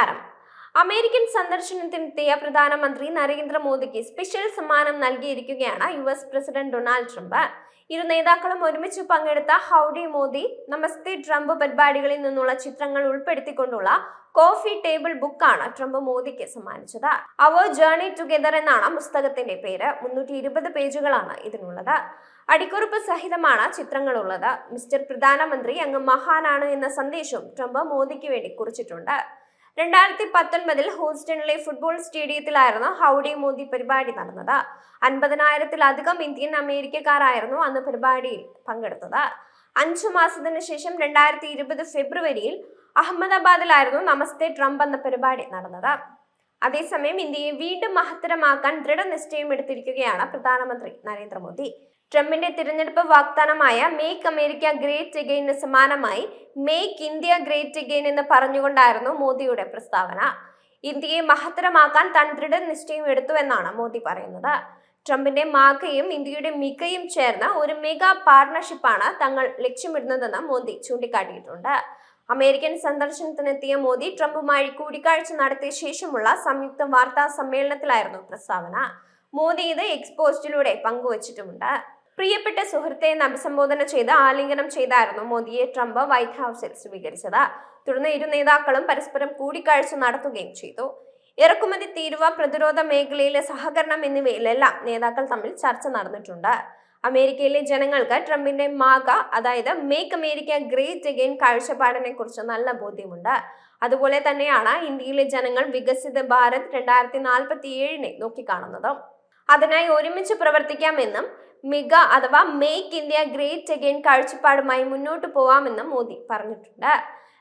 നമസ്കാരം. അമേരിക്കൻ സന്ദർശനത്തിനെത്തിയ പ്രധാനമന്ത്രി നരേന്ദ്രമോദിക്ക് സ്പെഷ്യൽ സമ്മാനം നൽകിയിരിക്കുകയാണ് U S president Donald Trump. ഇരു നേതാക്കളും ഒരുമിച്ച് പങ്കെടുത്ത ഹൗഡി മോദി നമസ്തേ ട്രംപ് പരിപാടികളിൽ നിന്നുള്ള ചിത്രങ്ങൾ ഉൾപ്പെടുത്തിക്കൊണ്ടുള്ള കോഫി ടേബിൾ ബുക്കാണ് ട്രംപ് മോദിക്ക് സമ്മാനിച്ചത്. അവർ ജേർണി ടുഗെദർ എന്നാണ് പുസ്തകത്തിന്റെ പേര്. മുന്നൂറ്റി ഇരുപത് പേജുകളാണ് ഇതിനുള്ളത്. അടിക്കുറിപ്പ് സഹിതമാണ് ചിത്രങ്ങളുള്ളത്. മിസ്റ്റർ പ്രധാനമന്ത്രി അങ്ങ് മഹാനാണ് എന്ന സന്ദേശവും ട്രംപ് മോദിക്ക് വേണ്ടി കുറിച്ചിട്ടുണ്ട്. രണ്ടായിരത്തി പത്തൊൻപതിൽ ഹൂസ്റ്റണിലെ ഫുട്ബോൾ സ്റ്റേഡിയത്തിലായിരുന്നു ഹൗഡി മോദി പരിപാടി നടന്നത്. അൻപതിനായിരത്തിലധികം ഇന്ത്യൻ അമേരിക്കക്കാരായിരുന്നു അന്ന് പരിപാടിയിൽ പങ്കെടുത്തത്. അഞ്ചു മാസത്തിന് ശേഷം രണ്ടായിരത്തി ഇരുപത് ഫെബ്രുവരിയിൽ അഹമ്മദാബാദിലായിരുന്നു നമസ്തേ ട്രംപ് എന്ന പരിപാടി നടന്നത്. അതേസമയം ഇന്ത്യയെ വീണ്ടും മഹത്തരമാക്കാൻ ദൃഢനിശ്ചയം എടുത്തിരിക്കുകയാണ് പ്രധാനമന്ത്രി നരേന്ദ്രമോദി. ട്രംപിന്റെ തിരഞ്ഞെടുപ്പ് വാഗ്ദാനമായ മേക്ക് അമേരിക്ക ഗ്രേറ്റ് അഗെയിന് സമാനമായി മേക്ക് ഇന്ത്യ ഗ്രേറ്റ് അഗെയിൻ എന്ന് പറഞ്ഞുകൊണ്ടായിരുന്നു മോദിയുടെ പ്രസ്താവന. ഇന്ത്യയെ മഹത്തരമാക്കാൻ താൻ ദൃഢനിശ്ചയം എടുത്തുവെന്നാണ് മോദി പറയുന്നത്. ട്രംപിന്റെ മാക്കയും ഇന്ത്യയുടെ മികയും ചേർന്ന ഒരു മെഗാ പാർട്ണർഷിപ്പാണ് തങ്ങൾ ലക്ഷ്യമിടുന്നതെന്ന് മോദി ചൂണ്ടിക്കാട്ടിയിട്ടുണ്ട്. അമേരിക്കൻ സന്ദർശനത്തിനെത്തിയ മോദി ട്രംപുമായി കൂടിക്കാഴ്ച നടത്തിയ ശേഷമുള്ള സംയുക്ത വാർത്താ സമ്മേളനത്തിലായിരുന്നു പ്രസ്താവന. മോദി ഇത് എക്സ്പോസ്റ്റിലൂടെ പങ്കുവച്ചിട്ടുമുണ്ട്. പ്രിയപ്പെട്ട സുഹൃത്തെ എന്ന് അഭിസംബോധന ചെയ്ത് ആലിംഗനം ചെയ്തായിരുന്നു മോദിയെ ട്രംപ് വൈറ്റ് ഹൗസിൽ സ്വീകരിച്ചത്. തുടർന്ന് ഇരു നേതാക്കളും പരസ്പരം കൂടിക്കാഴ്ച നടത്തുകയും ചെയ്തു. ഇറക്കുമതി തീരുവ പ്രതിരോധ മേഖലയിലെ സഹകരണം എന്നിവയിലെല്ലാം നേതാക്കൾ തമ്മിൽ ചർച്ച നടന്നിട്ടുണ്ട്. അമേരിക്കയിലെ ജനങ്ങൾക്ക് ട്രംപിന്റെ മാഗ അതായത് മേക്ക് അമേരിക്ക ഗ്രേറ്റ് അഗെയിൻ കാഴ്ചപ്പാടിനെ കുറിച്ച് നല്ല ബോധ്യമുണ്ട്. അതുപോലെ തന്നെയാണ് ഇന്ത്യയിലെ ജനങ്ങൾ വികസിത ഭാരത് രണ്ടായിരത്തി നാൽപ്പത്തി ഏഴിനെ നോക്കിക്കാണുന്നത്. അതിനായി ഒരുമിച്ച് പ്രവർത്തിക്കാമെന്നും മിക അഥവാ മേക്ക് ഇന്ത്യ ഗ്രേറ്റ് അഗെയിൻ കാഴ്ചപ്പാടുമായി മുന്നോട്ട് പോവാമെന്നും മോദി പറഞ്ഞിട്ടുണ്ട്.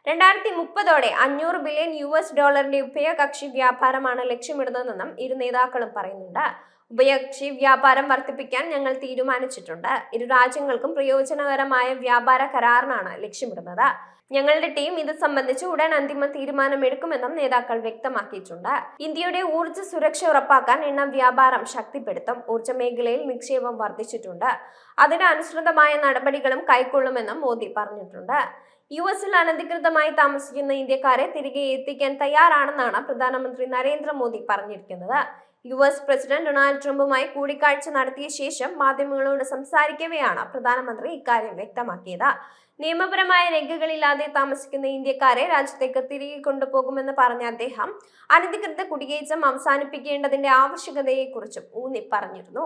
രണ്ടായിരത്തി മുപ്പതോടെ അഞ്ഞൂറ് ബില്യൺ യു എസ് ഡോളറിന്റെ ഉഭയകക്ഷി വ്യാപാരമാണ് ലക്ഷ്യമിടുന്നതെന്നും ഇരു നേതാക്കളും പറയുന്നുണ്ട്. ഉഭയകക്ഷി വ്യാപാരം വർദ്ധിപ്പിക്കാൻ ഞങ്ങൾ തീരുമാനിച്ചിട്ടുണ്ട്. ഇരു രാജ്യങ്ങൾക്കും പ്രയോജനകരമായ വ്യാപാര കരാറിനാണ് ലക്ഷ്യമിടുന്നത്. ഞങ്ങളുടെ ടീം ഇത് സംബന്ധിച്ച് ഉടൻ അന്തിമ തീരുമാനമെടുക്കുമെന്നും നേതാക്കൾ വ്യക്തമാക്കിയിട്ടുണ്ട്. ഇന്ത്യയുടെ ഊർജ സുരക്ഷ ഉറപ്പാക്കാൻ എണ്ണ വ്യാപാരം ശക്തിപ്പെടുത്തും. ഊർജ മേഖലയിൽ നിക്ഷേപം വർദ്ധിച്ചിട്ടുണ്ട്. അതിനനുസൃതമായ നടപടികളും കൈക്കൊള്ളുമെന്നും മോദി പറഞ്ഞിട്ടുണ്ട്. യു എസിൽ അനധികൃതമായി താമസിക്കുന്ന ഇന്ത്യക്കാരെ തിരികെ എത്തിക്കാൻ തയ്യാറാണെന്നാണ് പ്രധാനമന്ത്രി നരേന്ദ്രമോദി പറഞ്ഞിരിക്കുന്നത്. യു എസ് പ്രസിഡന്റ് ഡൊണാൾഡ് ട്രംപുമായി കൂടിക്കാഴ്ച നടത്തിയ ശേഷം മാധ്യമങ്ങളോട് സംസാരിക്കവെയാണ് പ്രധാനമന്ത്രി ഇക്കാര്യം വ്യക്തമാക്കിയത്. നിയമപരമായ രേഖകളില്ലാതെ താമസിക്കുന്ന ഇന്ത്യക്കാരെ രാജ്യത്തേക്ക് തിരികെ കൊണ്ടുപോകുമെന്ന് പറഞ്ഞ അദ്ദേഹം അനധികൃത കുടിയേറ്റം അവസാനിപ്പിക്കേണ്ടതിന്റെ ആവശ്യകതയെക്കുറിച്ചും ഊന്നി പറഞ്ഞിരുന്നു.